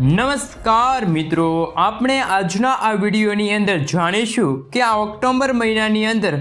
નમસ્કાર મિત્રો, આપણે આજના આ વિડીયોની અંદર જાણીશું કે આ ઓક્ટોબર મહિનાની અંદર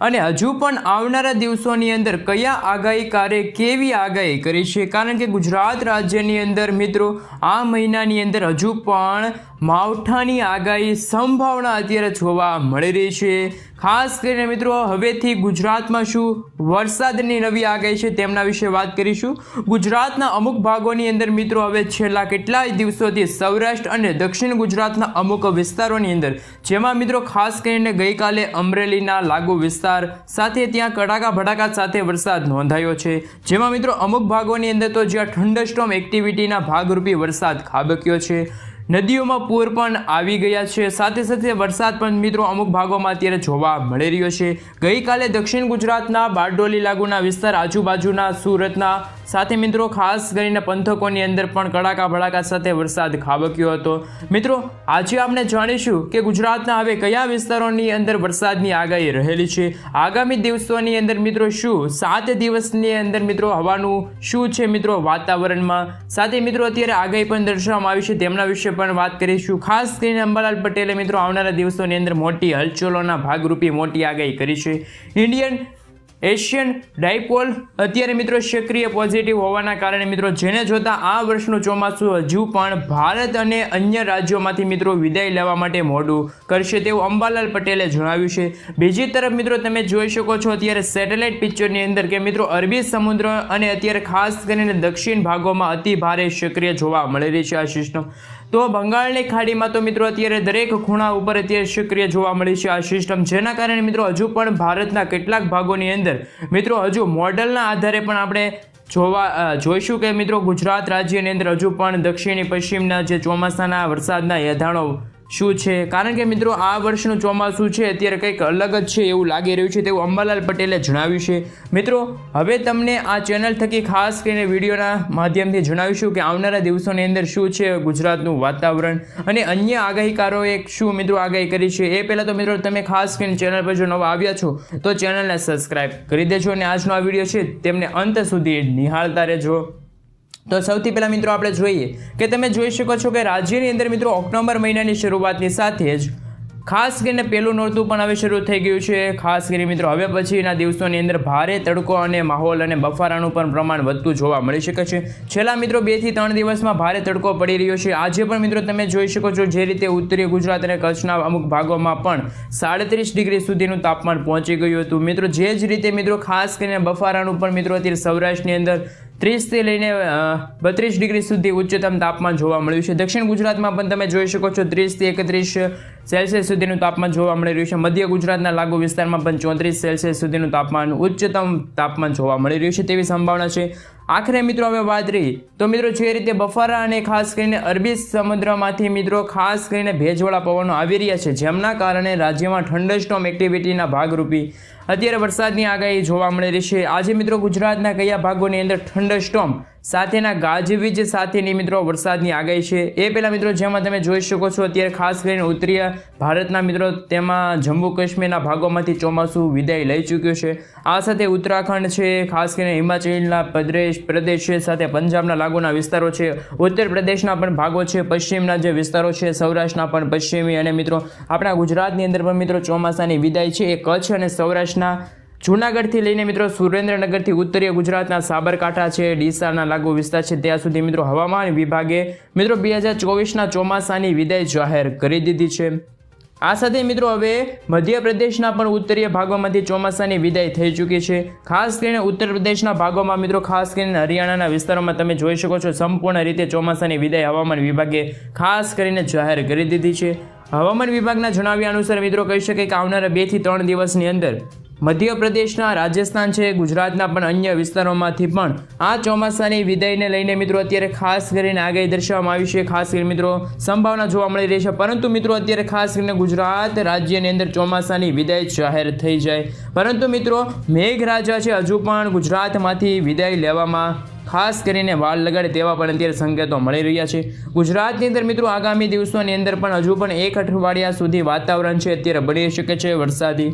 અને હજુ પણ આવનારા દિવસોની અંદર કયા આગાહીકારે કેવી આગાહી કરી છે? કારણ કે ગુજરાત રાજ્યની અંદર મિત્રો, આ મહિનાની અંદર હજુ પણ માવઠાની આગાહી સંભાવના અત્યારે જોવા મળી રહી છે. ખાસ કરીને મિત્રો, હવેથી ગુજરાતમાં શું વરસાદની નવી આગાહી છે તેમના વિશે વાત કરીશું. ગુજરાતના અમુક ભાગોની અંદર મિત્રો, હવે છેલ્લા કેટલાય દિવસોથી સૌરાષ્ટ્ર અને દક્ષિણ ગુજરાતના અમુક વિસ્તારોની અંદર, જેમાં મિત્રો, ખાસ કરીને ગઈકાલે અમરેલીના લાગુ વિસ્તાર સાથે ત્યાં કડાકા ભડાકા સાથે વરસાદ નોંધાયો છે. જેમાં મિત્રો, અમુક ભાગોની અંદર તો જ્યાં થંડરસ્ટોમ એક્ટિવિટીના ભાગરૂપી વરસાદ ખાબક્યો છે. નદીઓમાં પૂર પણ આવી ગયા છે. સાથે સાથે વરસાદ પણ મિત્રો અમુક ભાગોમાં અત્યારે જોવા મળી રહ્યો છે. ગઈકાલે દક્ષિણ ગુજરાતના બારડોલી લાગુના વિસ્તાર આજુબાજુના સુરતના સાથે મિત્રો, ખાસ કરીને પંથકોની અંદર પણ કડાકા ભડાકા સાથે વરસાદ ખાબક્યો હતો. મિત્રો, આજે આપણે જાણીશું કે ગુજરાતના હવે કયા વિસ્તારોની અંદર વરસાદની આગાહી રહેલી છે. આગામી દિવસોની અંદર મિત્રો શું? સાત દિવસની અંદર મિત્રો હવાનું શું છે મિત્રો વાતાવરણમાં? સાથે મિત્રો, અત્યારે આગાહી પણ દર્શાવવામાં આવી છે. તેમના વિશે પણ વાત કરીશું. ખાસ કરીને અંબાલાલ પટેલે મિત્રો આવનારા દિવસોની અંદર મોટી હલચલોના ભાગરૂપે મોટી આગાહી કરી છે. ઇન્ડિયન એશિયન ડાયપોલ અત્યારે મિત્રો સક્રિય પોઝિટિવ હોવાના કારણે મિત્રો જેને જોતા આ વર્ષનું ચોમાસું હજુ પણ ભારત અને અન્ય રાજ્યોમાંથી મિત્રો વિદાય લેવા માટે મોડું કરશે તેવું અંબાલાલ પટેલે જણાવ્યું છે. બીજી તરફ મિત્રો તમે જોઈ શકો છો અત્યારે સેટેલાઇટ પિક્ચરની અંદર કે મિત્રો અરબી સમુદ્ર અને અત્યારે ખાસ કરીને દક્ષિણ ભાગોમાં અતિ ભારે સક્રિય જોવા મળી રહી છે આ સિસ્ટમ તો બંગાળની ખાડીમાં તો મિત્રો અત્યારે દરેક ખૂણા ઉપર અત્યારે સક્રિય જોવા મળી છે આ સિસ્ટમ. જેના કારણે મિત્રો હજુ પણ ભારતના કેટલાક ભાગોની અંદર મિત્રો હજુ મોડલના આધારે પણ આપણે જોવા જોઈશું કે મિત્રો ગુજરાત રાજ્યની અંદર હજુ પણ દક્ષિણી પશ્ચિમના જે ચોમાસાના વરસાદના યધાણો શું છે? કારણ કે મિત્રો, આ વર્ષનું ચોમાસું છે, અત્યારે કંઈક અલગ જ છે એવું લાગી રહ્યું છે તેવું અંબાલાલ પટેલે જણાવ્યું છે. મિત્રો, હવે તમને આ ચેનલ થકી ખાસ કરીને વિડીયોના માધ્યમથી જણાવીશું કે આવનારા દિવસોની અંદર શું છે ગુજરાતનું વાતાવરણ અને અન્ય આગાહીકારોએ શું મિત્રો આગાહી કરી છે. એ પહેલાં તો મિત્રો, તમે ખાસ કરીને ચેનલ પર જો નવા આવ્યા છો, તો ચેનલને સબસ્ક્રાઈબ કરી દેજો અને આજનો આ વીડિયો છે, તેમને અંત સુધી નિહાળતા રહેજો. તો સૌથી પહેલાં મિત્રો આપણે જોઈએ કે તમે જોઈ શકો છો કે રાજ્યની અંદર મિત્રો ઓક્ટોબર મહિનાની શરૂઆતની સાથે જ ખાસ કરીને પહેલું નોરતું પણ હવે શરૂ થઈ ગયું છે. ખાસ કરીને મિત્રો હવે પછીના દિવસોની અંદર ભારે તડકો અને માહોલ અને બફારાનું પણ પ્રમાણ વધતું જોવા મળી શકે છે. છેલ્લા મિત્રો બેથી ત્રણ દિવસમાં ભારે તડકો પડી રહ્યો છે. આજે પણ મિત્રો તમે જોઈ શકો છો જે રીતે ઉત્તરીય ગુજરાત અને કચ્છના અમુક ભાગોમાં પણ સાડત્રીસ ડિગ્રી સુધીનું તાપમાન પહોંચી ગયું હતું. મિત્રો જે જ રીતે મિત્રો ખાસ કરીને બફારાનું પણ મિત્રો અત્યારે સૌરાષ્ટ્રની અંદર ત્રીસથી લઈને બત્રીસ ડિગ્રી સુધી ઉચ્ચતમ તાપમાન જોવા મળ્યું છે. દક્ષિણ ગુજરાતમાં પણ તમે જોઈ શકો છો ત્રીસથી એકત્રીસ સેલ્સિયસ સુધીનું તાપમાન જોવા મળી રહ્યું છે. મધ્ય ગુજરાતના લાગુ વિસ્તારમાં પણ ચોત્રીસ સેલ્સિયસ સુધીનું તાપમાન, ઉચ્ચતમ તાપમાન જોવા મળી રહ્યું છે તેવી સંભાવના છે. આખરે મિત્રો હવે વાત રહી. તો મિત્રો જે રીતે બફારા અને ખાસ કરીને અરબી સમુદ્રમાંથી મિત્રો ખાસ કરીને ભેજવાળા પવનો આવી રહ્યા છે. જેમના કારણે રાજ્યમાં થંડરસ્ટોમ એક્ટિવિટીના ભાગરૂપી અત્યારે વરસાદની આગાહી જોવા મળી રહી છે. આજે મિત્રો ગુજરાતના કયા ભાગોની અંદર થંડરસ્ટોમ સાથેના ગાજવીજ સાથેની મિત્રો વરસાદની આગાહી છે. એ પહેલાં મિત્રો જેમાં તમે જોઈ શકો છો, અત્યારે ખાસ કરીને ઉત્તરીય ભારતના મિત્રો તેમાં જમ્મુ કાશ્મીરના ભાગોમાંથી ચોમાસું વિદાય લઈ ચૂક્યું છે. આ સાથે ઉત્તરાખંડ છે, ખાસ કરીને હિમાચલના પ્રદેશ પ્રદેશ સાથે પંજાબના લાગુના વિસ્તારો છે. ઉત્તર પ્રદેશના પણ ભાગો છે, પશ્ચિમના જે વિસ્તારો છે, સૌરાષ્ટ્રના પણ પશ્ચિમી અને મિત્રો આપણા ગુજરાતની અંદર પણ મિત્રો ચોમાસાની વિદાય છે. એ કચ્છ અને સૌરાષ્ટ્રના જૂનાગઢથી લઈને મિત્રો સુરેન્દ્રનગરથી ઉત્તરીય ગુજરાતના સાબરકાંઠા છે, ડીસાના લાગુ વિસ્તાર છે, ત્યાં સુધી મિત્રો હવામાન વિભાગે મિત્રો બે હજાર ચોવીસના ચોમાસાની વિદાય જાહેર કરી દીધી છે. આ સાથે મિત્રો હવે મધ્યપ્રદેશના પણ ઉત્તરીય ભાગોમાંથી ચોમાસાની વિદાય થઈ ચૂકી છે. ખાસ કરીને ઉત્તર પ્રદેશના ભાગોમાં મિત્રો, ખાસ કરીને હરિયાણાના વિસ્તારોમાં તમે જોઈ શકો છો, સંપૂર્ણ રીતે ચોમાસાની વિદાય હવામાન વિભાગે ખાસ કરીને જાહેર કરી દીધી છે. હવામાન વિભાગના જણાવ્યા અનુસાર મિત્રો કહી શકાય કે આવનારા બેથી ત્રણ દિવસની અંદર મધ્યપ્રદેશના રાજસ્થાન છે. ગુજરાતના પણ અન્ય વિસ્તારોમાંથી પણ આ ચોમાસાની વિદાયને લઈને મિત્રો અત્યારે ખાસ કરીને આગાહી દર્શાવવામાં આવી છે. ખાસ કરીને મિત્રો સંભાવના જોવા મળી રહી છે. પરંતુ મિત્રો અત્યારે ખાસ કરીને ગુજરાત રાજ્યની અંદર ચોમાસાની વિદાય જાહેર થઈ જાય. પરંતુ મિત્રો મેઘરાજા છે. હજુ પણ ગુજરાતમાંથી વિદાય લેવામાં ખાસ કરીને વાળ લગાડે તેવા પણ અત્યારે સંકેતો મળી રહ્યા છે. ગુજરાતની અંદર મિત્રો આગામી દિવસોની અંદર પણ હજુ પણ એક અઠવાડિયા સુધી વાતાવરણ છે. અત્યારે બની શકે છે વરસાદી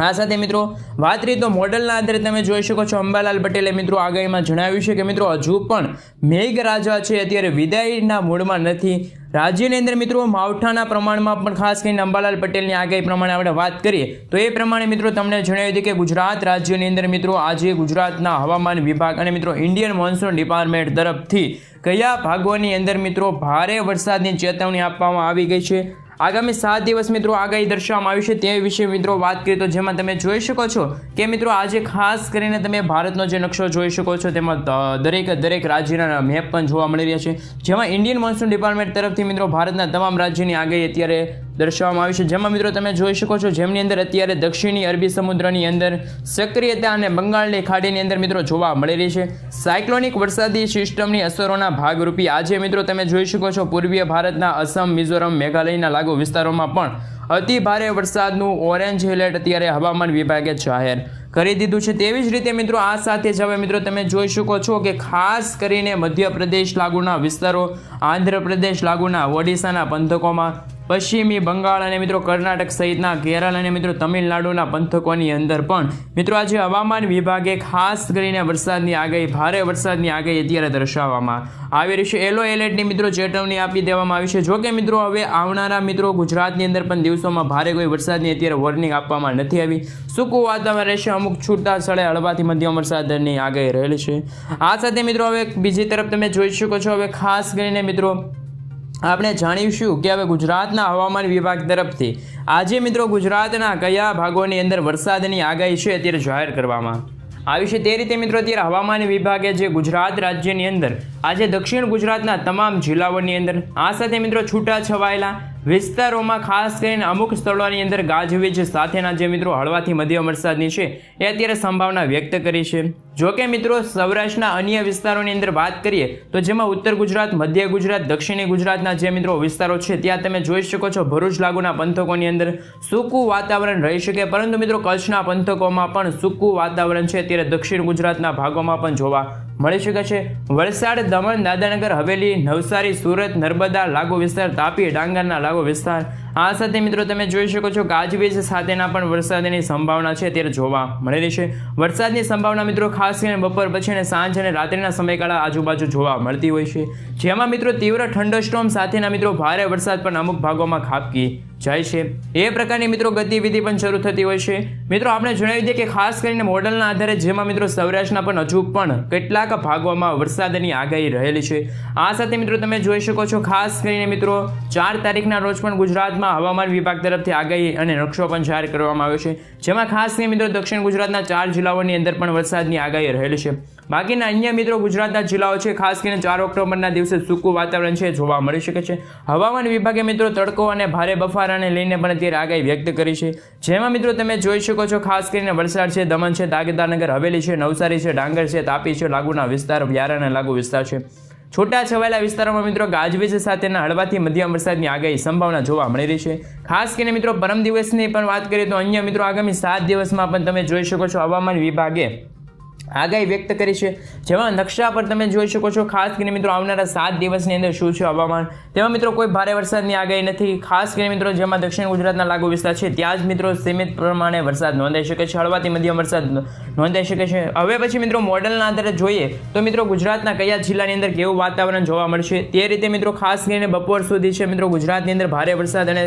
આ સાથે મિત્રો, વાત રહી તો મોડલના આધારે તમે જોઈ શકો છો અંબાલાલ પટેલે મિત્રો આગાહીમાં જણાવ્યું છે કે મિત્રો હજુ પણ મેઘરાજા છે, અત્યારે વિદાયના મૂડમાં નથી. રાજ્યની અંદર મિત્રો માવઠાના પ્રમાણમાં પણ ખાસ કરીને અંબાલાલ પટેલની આગાહી પ્રમાણે આપણે વાત કરીએ, તો એ પ્રમાણે મિત્રો તમને જણાવ્યું હતું કે ગુજરાત રાજ્યની અંદર મિત્રો આજે ગુજરાતના હવામાન વિભાગ અને મિત્રો ઇન્ડિયન મોન્સૂન ડિપાર્ટમેન્ટ તરફથી કયા ભાગોની અંદર મિત્રો ભારે વરસાદની ચેતવણી આપવામાં આવી ગઈ છે? આગામી સાત દિવસ મિત્રો આગાહી દર્શાવવામાં આવી છે તે વિશે મિત્રો વાત કરીએ તો જેમાં તમે જોઈ શકો છો કે મિત્રો આજે ખાસ કરીને તમે ભારતનો જે નકશો જોઈ શકો છો તેમાં દરેક દરેક રાજ્યના મેપ પણ જોવા મળી રહ્યા છે. જેમાં ઇન્ડિયન મોન્સૂન ડિપાર્ટમેન્ટ તરફથી મિત્રો ભારતના તમામ રાજ્યની આગાહી અત્યારે દર્શાવવામાં આવ્યું છે. જેમાં મિત્રો તમે જોઈ શકો છો, જેમની અંદર અત્યારે દક્ષિણી અરબી સમુદ્રની અંદર સક્રિયતા અને બંગાળની ખાડીની અંદર મિત્રો જોવા મળી રહી છે. સાયક્લોનિક વરસાદી સિસ્ટમની અસરોના ભાગરૂપે આજે મિત્રો તમે જોઈ શકો છો, પૂર્વીય ભારતના અસમ, મિઝોરમ, મેઘાલયના લાગુ વિસ્તારોમાં પણ અતિ ભારે વરસાદનું ઓરેન્જ એલર્ટ અત્યારે હવામાન વિભાગે જાહેર કરી દીધું છે. તેવી જ રીતે મિત્રો આ સાથે જ હવે મિત્રો તમે જોઈ શકો છો કે ખાસ કરીને મધ્યપ્રદેશ લાગુના વિસ્તારો, આંધ્રપ્રદેશ લાગુના, ઓડિશાના પંથકોમાં પશ્ચિમી બંગાળ અને મિત્રો કર્ણાટક સહિતના કેરળ અને મિત્રો તમિલનાડુના પંથકોની અંદર પણ મિત્રો આજે હવામાન વિભાગે ખાસ કરીને વરસાદની આગાહી, ભારે વરસાદની આગાહી અત્યારે દર્શાવવામાં આવી રહી છે. એલો એલર્ટની મિત્રો ચેતવણી આપી દેવામાં આવી છે. જોકે મિત્રો હવે આવનારા મિત્રો ગુજરાતની અંદર પણ દિવસોમાં ભારે કોઈ વરસાદની અત્યારે વોર્નિંગ આપવામાં નથી આવી. સૂકું વાતાવરણ રહેશે. અમુક છૂટા સ્થળે હળવાથી મધ્યમ વરસાદની આગાહી રહેલી છે. આ સાથે મિત્રો હવે બીજી તરફ તમે જોઈ શકો છો. હવે ખાસ કરીને મિત્રો આપણે જાણીશું કે હવે ગુજરાતના હવામાન વિભાગ તરફથી આજે મિત્રો ગુજરાતના કયા ભાગોની અંદર વરસાદની આગાહી છે અત્યારે જાહેર કરવામાં આવી છે. તે રીતે મિત્રો અત્યારે હવામાન વિભાગે જે ગુજરાત રાજ્યની અંદર, આજે દક્ષિણ ગુજરાતના તમામ જિલ્લાઓની અંદર, આ સાથે મિત્રો છૂટા છવાયેલા વિસ્તારોમાં ખાસ કરીને અમુક સ્થળોની અંદર ગાજવીજ સાથેના જે મિત્રો હળવાથી મધ્યમ વરસાદની છે, એ અત્યારે સંભાવના વ્યક્ત કરી છે. જો કે મિત્રો સૌરાષ્ટ્રના અન્ય વિસ્તારોની અંદર વાત કરીએ, તો જેમાં ઉત્તર ગુજરાત, મધ્ય ગુજરાત, દક્ષિણી ગુજરાતના જે મિત્રો વિસ્તારો છે, ત્યાં તમે જોઈ શકો છો ભરૂચ લાગુના પંથકોની અંદર સૂકું વાતાવરણ રહી શકે, પરંતુ મિત્રો કચ્છના પંથકોમાં પણ સૂકું વાતાવરણ છે. અત્યારે દક્ષિણ ગુજરાતના ભાગોમાં પણ જોવા મળી શકે છે. વલસાડ, દમણ દાદાનગર હવેલી, નવસારી, સુરત, નર્મદા લાગુ વિસ્તાર, તાપી, ડાંગરના લાગુ વિસ્તાર આ સાથે મિત્રો તમે જોઈ શકો છો ગાજવીજ સાથેના પણ વરસાદની સંભાવના છે, અત્યારે જોવા મળી રહી છે. વરસાદની સંભાવના મિત્રો ખાસ કરીને બપોર પછી અને સાંજ અને રાત્રિના સમયગાળા આજુબાજુ જોવા મળતી હોય છે. જેમાં મિત્રો તીવ્ર ઠંડરસ્ટોમ સાથેના મિત્રો ભારે વરસાદ પણ અમુક ભાગોમાં ખાબકી જાય છે. એ પ્રકારની મિત્રો ગતિવિધિ પણ શરૂ થતી હોય છે. મિત્રો આપણે જણાવી દઈએ કે ખાસ કરીને મોડલના આધારે જેમાં મિત્રો સૌરાષ્ટ્રના પણ હજુ પણ કેટલાક ભાગોમાં વરસાદની આગાહી રહેલી છે. આ સાથે મિત્રો તમે જોઈ શકો છો ખાસ કરીને મિત્રો ચાર તારીખના રોજ પણ ગુજરાતમાં હવામાન વિભાગ તરફથી આગાહી અને નકશો પણ જાહેર કરવામાં આવ્યો છે. જેમાં ખાસ કરીને મિત્રો, દક્ષિણ ગુજરાતના ચાર જિલ્લાઓની અંદર પણ વરસાદની આગાહી રહેલી છે. બાકીના અન્ય મિત્રો, ગુજરાતના જિલ્લાઓ છે, ખાસ કરીને ચાર ઓક્ટોબરના દિવસે સૂકું વાતાવરણ છે, જોવા મળી શકે છે. હવામાન વિભાગે મિત્રો તડકો અને ભારે બફારાને લઈને પણ અત્યારે આગાહી વ્યક્ત કરી છે. જેમાં મિત્રો તમે જોઈ શકો છો, ખાસ કરીને વલસાડ છે, દમણ છે દાગેદારનગર હવેલી છે, નવસારી છે, ડાંગર છે, તાપી છે, લાગુના વિસ્તાર વ્યારાના લાગુ વિસ્તાર છે. છૂટા છવાયેલા વિસ્તારોમાં મિત્રો ગાજવીજ સાથેના હળવાથી મધ્યમ વરસાદની આગાહી સંભાવના જોવા મળી રહી છે. ખાસ કરીને મિત્રો પરમ દિવસની પણ વાત કરીએ તો અન્ય મિત્રો આગામી સાત દિવસમાં પણ તમે જોઈ શકો છો હવામાન વિભાગે આગાહી વ્યક્ત કરી છે. જેમાં નકશા પર તમે જોઈ શકો છો, ખાસ કરીને મિત્રો આવનારા સાત દિવસની અંદર શું છે હવામાન. તેમાં મિત્રો કોઈ ભારે વરસાદની આગાહી નથી. ખાસ કરીને મિત્રો જેમાં દક્ષિણ ગુજરાતના લાગુ વિસ્તાર છે, ત્યાં જ મિત્રો સીમિત પ્રમાણે વરસાદ નોંધાઈ શકે છે. હળવાથી મધ્યમ વરસાદ નોંધાઈ શકે છે. હવે પછી મિત્રો મોડલના આધારે જોઈએ, તો મિત્રો ગુજરાતના કયા જિલ્લાની અંદર કેવું વાતાવરણ જોવા મળશે? તે રીતે મિત્રો ખાસ કરીને બપોર સુધી છે મિત્રો ગુજરાતની અંદર ભારે વરસાદ અને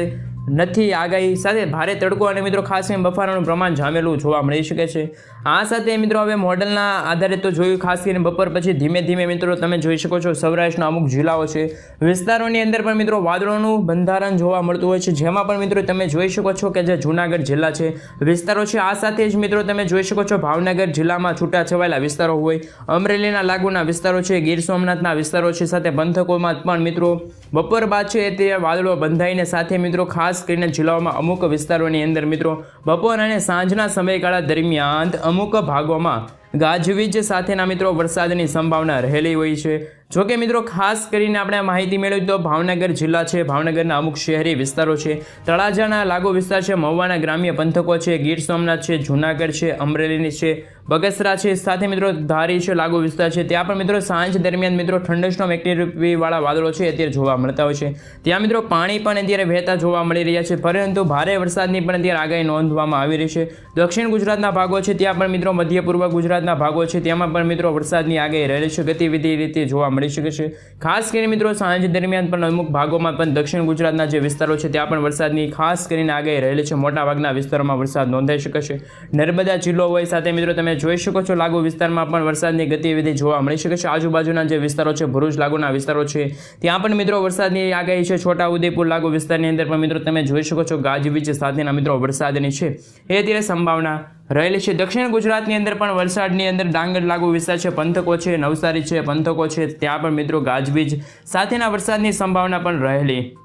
નથી આગાહી. સાથે ભારે તડકો અને મિત્રો ખાસ કરીને બફારાનું પ્રમાણ જામેલું જોવા મળી શકે છે. આ સાથે મિત્રો, હવે મોડલના આધારે તો જોયું, ખાસ કરીને બપોર પછી ધીમે ધીમે મિત્રો તમે જોઈ શકો છો, સૌરાષ્ટ્રના અમુક જિલ્લાઓ છે. વિસ્તારોની અંદર પણ મિત્રો, વાદળોનું બંધારણ જોવા મળતું હોય છે. જેમાં પણ મિત્રો તમે જોઈ શકો છો કે જે જૂનાગઢ જિલ્લા છે, વિસ્તારો છે. આ સાથે જ મિત્રો તમે જોઈ શકો છો, ભાવનગર જિલ્લામાં છૂટા છવાયેલા વિસ્તારો હોય. અમરેલીના લાગુના વિસ્તારો છે, ગીર સોમનાથના વિસ્તારો છે. સાથે પંથકોમાં પણ મિત્રો, બપોર બાદ છે તે વાદળો બંધાઈને સાથે મિત્રો, ખાસ કરીને જિલ્લાઓમાં અમુક વિસ્તારોની અંદર મિત્રો, બપોર અને સાંજના સમયગાળા દરમિયાન અમુક ભાગોમાં ગાજવીજ સાથેના મિત્રો વરસાદની સંભાવના રહેલી હોય છે. જોકે મિત્રો, ખાસ કરીને આપણે માહિતી મેળવી તો ભાવનગર જિલ્લા છે. ભાવનગરના અમુક શહેરી વિસ્તારો છે. તળાજાના લાગુ વિસ્તાર છે. મહુવાના ગ્રામ્ય પંથકો છે. ગીર સોમનાથ છે. જૂનાગઢ છે. અમરેલીની છે. બગસરા છે. સાથે મિત્રો, ધારી છે લાગુ વિસ્તાર છે. ત્યાં પણ મિત્રો, સાંજ દરમિયાન મિત્રો ઠંડસનો એક્ટિવિટી વાદળો છે. અત્યારે જોવા મળતા હોય છે. ત્યાં મિત્રો, પાણી પણ અત્યારે વહેતા જોવા મળી રહ્યા છે. પરંતુ ભારે વરસાદની પણ અત્યારે આગાહી નોંધવામાં આવી રહી છે. દક્ષિણ ગુજરાતના ભાગો છે. ત્યાં પણ મિત્રો, મધ્ય પૂર્વ ગુજરાતના ભાગો છે, તેમાં પણ મિત્રો વરસાદની આગાહી છે, ગતિવિધિ રીતે જોવા મળી શકે છે. ખાસ કરીને મિત્રો સાંજ દરમિયાન પણ અમુક ભાગોમાં પણ દક્ષિણ ગુજરાતના જે વિસ્તારો છે, ત્યાં પણ વરસાદની ખાસ કરીને આગાહી રહેલી છે. મોટાભાગના વિસ્તારોમાં વરસાદ નોંધાઈ શકે છે. નર્મદા જિલ્લો હોય સાથે મિત્રો તમે જોઈ શકો છો, લાગુ વિસ્તારમાં પણ વરસાદની ગતિવિધિ જોવા મળી શકે છે. આજુબાજુના જે વિસ્તારો છે, ભરૂચ લાગુના વિસ્તારો છે, ત્યાં પણ મિત્રો વરસાદની આગાહી છે. છોટા ઉદેપુર લાગુ વિસ્તારની અંદર પણ મિત્રો તમે જોઈ શકો છો, ગાજવીજ સાથેના મિત્રો વરસાદની છે. એ અત્યારે સંભાવના રહેલી છે. દક્ષિણ ગુજરાતની અંદર પણ વલસાડની અંદર ડાંગર લાગુ વિસ્તાર છે. પંથકો છે, નવસારી છે, પંથકો છે. ત્યાં પણ મિત્રો ગાજવીજ સાથેના વરસાદની સંભાવના પણ રહેલી.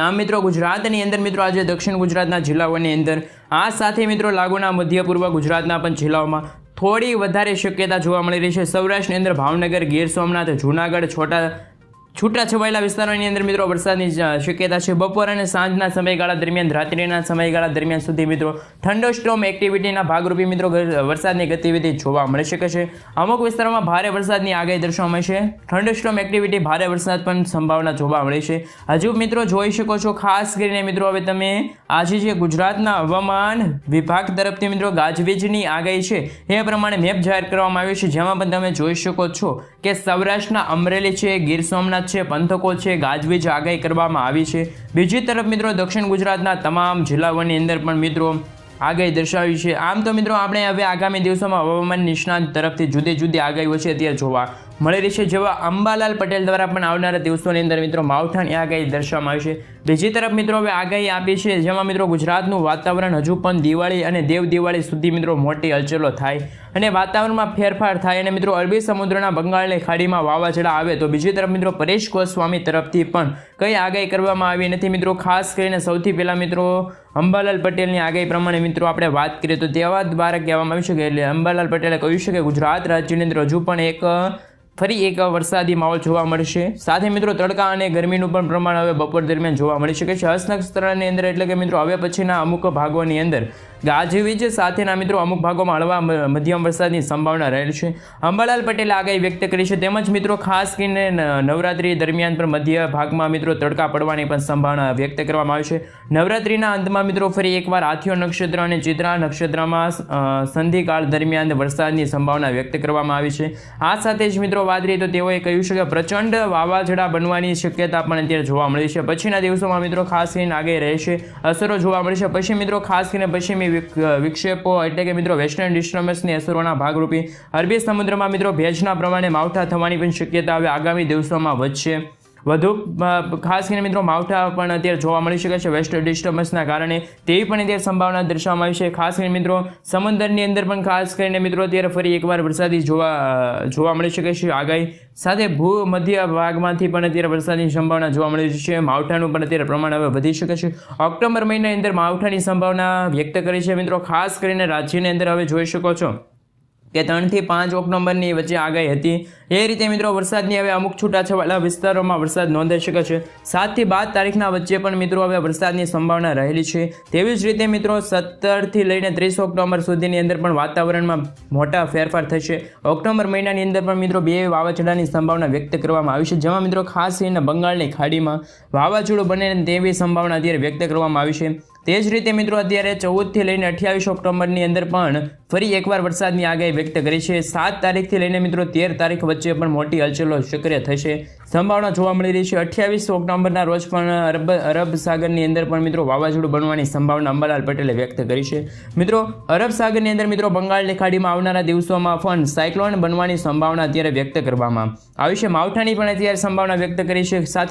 આમ મિત્રો, ગુજરાતની અંદર મિત્રો આજે દક્ષિણ ગુજરાતના જિલ્લાઓની અંદર આ સાથે મિત્રો લાગુના મધ્ય પૂર્વ ગુજરાતના પણ જિલ્લાઓમાં થોડી વધારે શક્યતા જોવા મળી રહી છે. સૌરાષ્ટ્રની અંદર ભાવનગર, ગીર સોમનાથ, જૂનાગઢ, છોટા છૂટા છવાયેલા વિસ્તારોની અંદર મિત્રો વરસાદની શક્યતા છે. બપોર અને સાંજના સમયગાળા દરમિયાન, રાત્રિના સમયગાળા દરમિયાન સુધી મિત્રો થંડરસ્ટોમ એક્ટિવિટીના ભાગરૂપે મિત્રો વરસાદની ગતિવિધિ જોવા મળી શકે છે. અમુક વિસ્તારોમાં ભારે વરસાદની આગાહી દર્શાવવામાં છે. સ્ટ્રોમ એક્ટિવિટી ભારે વરસાદ પણ સંભાવના જોવા મળી છે. હજુ મિત્રો જોઈ શકો છો, ખાસ કરીને મિત્રો હવે તમે આજે જે ગુજરાતના હવામાન વિભાગ તરફથી મિત્રો ગાજવીજની આગાહી છે, એ પ્રમાણે મેપ જાહેર કરવામાં આવ્યો છે. જેમાં પણ તમે જોઈ શકો છો કે સૌરાષ્ટ્રના અમરેલી છે, ગીર સોમનાથ છે, પંથકો છે, ગાજવીજ આગાહી કરવામાં આવી છે. બીજી તરફ મિત્રો દક્ષિણ ગુજરાતના તમામ જિલ્લાઓની અંદર પણ મિત્રો આગાહી દર્શાવી છે. આમ તો મિત્રો આપણે હવે આગામી દિવસોમાં હવામાન નિષ્ણાંત તરફથી જુદી જુદી આગાહીઓ છે, અત્યારે જોવા મળી રહી છે જેવા અંબાલાલ પટેલ દ્વારા પણ આવનારા દિવસોની અંદર મિત્રો માવઠાની આગાહી દર્શાવવામાં આવી છે. બીજી તરફ મિત્રો હવે આગાહી આપી છે, જેમાં મિત્રો ગુજરાતનું વાતાવરણ હજુ પણ દિવાળી અને દેવ દિવાળી સુધી મિત્રો મોટી હલચલો થાય અને વાતાવરણમાં ફેરફાર થાય અને મિત્રો અરબી સમુદ્રના બંગાળની ખાડીમાં વાવાઝોડા આવે તો બીજી તરફ મિત્રો પરેશ ગોસ્વામી તરફથી પણ કંઈ આગાહી કરવામાં આવી નથી. મિત્રો ખાસ કરીને સૌથી પહેલાં મિત્રો અંબાલાલ પટેલની આગાહી પ્રમાણે મિત્રો આપણે વાત કરીએ તો તેવા દ્વારા કહેવામાં આવ્યું છે કે એટલે અંબાલાલ પટેલે કહ્યું છે કે ગુજરાત રાજ્યની અંદર હજુ પણ એક ફરી એક વરસાદી માહોલ જોવા મળશે. સાથે મિત્રો તડકા અને ગરમીનું પણ પ્રમાણ હવે બપોર દરમિયાન જોવા મળી શકે છે. હસ્ત નક્ષત્રની અંદર એટલે કે મિત્રો હવે પછીના અમુક ભાગોની અંદર ગાજવીજ સાથેના મિત્રો અમુક ભાગોમાં હળવા મધ્યમ વરસાદની સંભાવના રહેલ છે. અંબાલાલ પટેલે આગાહી વ્યક્ત કરી છે. તેમજ મિત્રો ખાસ કરીને નવરાત્રી દરમિયાન પણ મધ્ય ભાગમાં મિત્રો તડકા પડવાની પણ સંભાવના વ્યક્ત કરવામાં આવી છે. નવરાત્રીના અંતમાં મિત્રો ફરી એકવાર આથિયો નક્ષત્ર અને ચિત્રા નક્ષત્રમાં સંધિકાળ દરમિયાન વરસાદની સંભાવના વ્યક્ત કરવામાં આવી છે. આ સાથે જ મિત્રો વાત કરીએ તો તેઓએ કહ્યું છે કે પ્રચંડ વાવાઝોડા બનવાની શક્યતા પણ અત્યારે જોવા મળી છે. પછીના દિવસોમાં મિત્રો ખાસ કરીને આગે રહેશે અસરો જોવા મળી છે. પછી મિત્રો ખાસ કરીને પશ્ચિમી વિક્ષેપો એટલે કે મિત્રો વેસ્ટર્ન ડિસ્ટર્બન્સની અસરોના ભાગરૂપી અરબી સમુદ્રમાં મિત્રો ભેજના પ્રમાણે માવઠા થવાની પણ શક્યતા હવે આગામી દિવસોમાં વધશે. વધુ ખાસ કરીને મિત્રો માવઠા પણ અત્યારે જોવા મળી શકે છે વેસ્ટ ડિસ્ટર્બન્સના કારણે. તેવી પણ અત્યારે સંભાવના દર્શાવવામાં આવી છે. ખાસ કરીને મિત્રો સમુદ્રની અંદર પણ ખાસ કરીને મિત્રો અત્યારે ફરી એકવાર વરસાદી જોવા જોવા મળી શકે છે. આગાહી સાથે ભૂ મધ્ય ભાગમાંથી પણ અત્યારે વરસાદની સંભાવના જોવા મળી છે. માવઠાનું પણ અત્યારે પ્રમાણ હવે વધી શકે છે. ઓક્ટોબર મહિનાની અંદર માવઠાની સંભાવના વ્યક્ત કરી છે મિત્રો. ખાસ કરીને રાજ્યની અંદર હવે જોઈ શકો છો. કે ત્રણથી પાંચ ઓક્ટોબરની વચ્ચે આગાહી હતી. એ રીતે મિત્રો વરસાદની હવે અમુક છૂટાછવાયા વિસ્તારોમાં વરસાદ નોંધાઈ શકે છે. સાતથી બાર તારીખના વચ્ચે પણ મિત્રો હવે વરસાદની સંભાવના રહેલી છે. તેવી જ રીતે મિત્રો સત્તરથી લઈને ત્રીસ ઓક્ટોબર સુધીની અંદર પણ વાતાવરણમાં મોટા ફેરફાર થશે. ઓક્ટોબર મહિનાની અંદર પણ મિત્રો બે વાવાઝોડાની સંભાવના વ્યક્ત કરવામાં આવી છે. જેમાં મિત્રો ખાસ કરીને બંગાળની ખાડીમાં વાવાઝોડું બને તેવી સંભાવના અત્યારે વ્યક્ત કરવામાં આવી છે. તે જ રીતે મિત્રો અત્યારે ચૌદથી લઈને અઠ્યાવીસ ઓક્ટોબરની અંદર પણ ફરી એકવાર વરસાદની આગાહી વ્યક્ત કરી છે. સાત તારીખથી લઈને મિત્રો તેર તારીખ વચ્ચે પણ મોટી હલચલો સક્રિય થશે. સંભાવના જોવા મળી રહી છે. અઠ્યાવીસ ઓક્ટોબરના રોજ પણ અરબ અરબ સાગરની અંદર પણ મિત્રો વાવાઝોડું બનવાની સંભાવના અંબાલાલ પટેલે વ્યક્ત કરી છે. મિત્રો, અરબ સાગરની અંદર મિત્રો બંગાળની ખાડીમાં આવનારા દિવસોમાં પણ સાયક્લોન બનવાની સંભાવના અત્યારે વ્યક્ત કરવામાં આવી છે. માવઠાની પણ અત્યારે સંભાવના વ્યક્ત કરી છે. સાથે